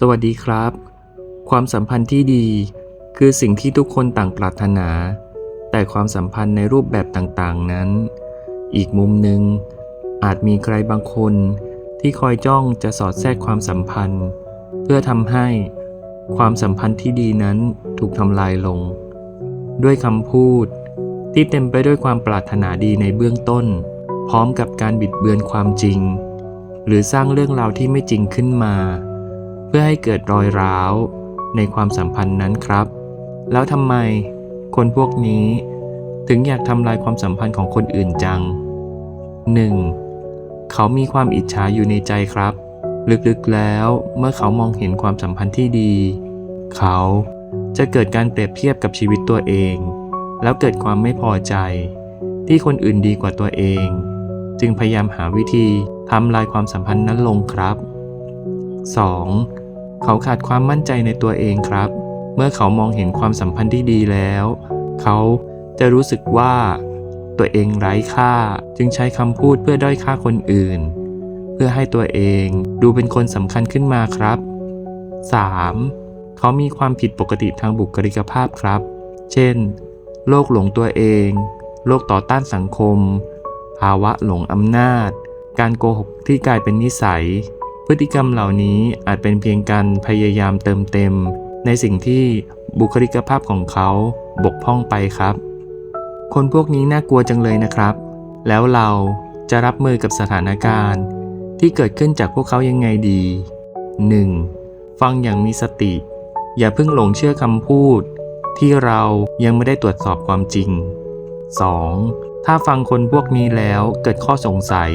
สวัสดีครับ ความสัมพันธ์ที่ดี คือสิ่งที่ทุกคนต่างปรารถนา แต่ความสัมพันธ์ในรูปแบบต่างๆนั้น อีกมุมหนึ่งอาจมีใครบางคนที่คอยจ้องจะสอดแทรกความสัมพันธ์ เพื่อทำให้ความสัมพันธ์ที่ดีนั้นถูกทำลายลง ด้วยคำพูดที่เต็มไปด้วยความปรารถนาดีในเบื้องต้น พร้อมกับการบิดเบือนความจริง หรือสร้างเรื่องราวที่ไม่จริงขึ้นมา เพื่อให้เกิดรอยร้าวในความสัมพันธ์นั้นครับ แล้วทำไมคนพวกนี้ถึงอยากทำลายความสัมพันธ์ของคนอื่นจัง 1. เขามีความอิจฉาอยู่ในใจครับ ลึกๆแล้วเมื่อเขามองเห็นความสัมพันธ์ที่ดี เขาจะเกิดการเปรียบเทียบกับชีวิตตัวเอง แล้วเกิดความไม่พอใจ ที่คนอื่นดีกว่าตัวเอง จึงพยายามหาวิธีทำลายความสัมพันธ์นั้นลงครับ 2. เขาขาดความมั่นใจในตัวเองครับ เมื่อเขามองเห็นความสัมพันธ์ที่ดีแล้ว เขาจะรู้สึกว่าตัวเองไร้ค่าจึงใช้คำพูดเพื่อด้อยค่าคนอื่น เพื่อให้ตัวเองดูเป็นคนสำคัญขึ้นมาครับ 3. เขามีความผิดปกติทางบุคลิกภาพครับ เช่น โรคหลงตัวเอง โรคต่อต้านสังคม ภาวะหลงอำนาจ การโกหกที่กลายเป็นนิสัย พฤติกรรมเหล่านี้อาจเป็นเพียงการพยายามเติมเต็ม ในสิ่งที่บุคลิกภาพของเขาบกพร่องไปครับ คนพวกนี้น่ากลัวจังเลยนะครับ แล้วเราจะรับมือกับสถานการณ์ ที่เกิดขึ้นจากพวกเขายังไงดี 1. ฟังอย่างมีสติ อย่าเพิ่งหลงเชื่อคำพูด ที่เรายังไม่ได้ตรวจสอบความจริง 2. ถ้าฟังคนพวกนี้แล้วเกิดข้อสงสัย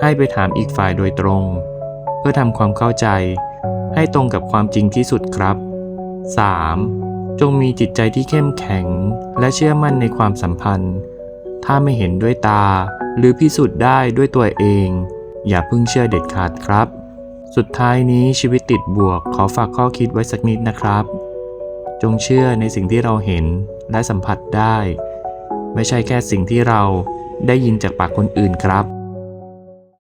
ให้ไปถามอีกฝ่ายโดยตรง พื่อทำความเข้าใจ ให้ตรงกับความจริงที่สุดครับ 3. จงมีจิตใจที่เข้มแข็ง และเชื่อมั่นในความสัมพันธ์ ถ้าไม่เห็นด้วยตา หรือพิสูจน์ได้ด้วยตัวเอง อย่าเพิ่งเชื่อเด็ดขาดครับ สุดท้ายนี้ชีวิตติดบวกขอฝากข้อคิดไว้สักนิดนะครับ จงเชื่อในสิ่งที่เราเห็นและสัมผัสได้ ไม่ใช่แค่สิ่งที่เราได้ยินจากปากคนอื่นครับ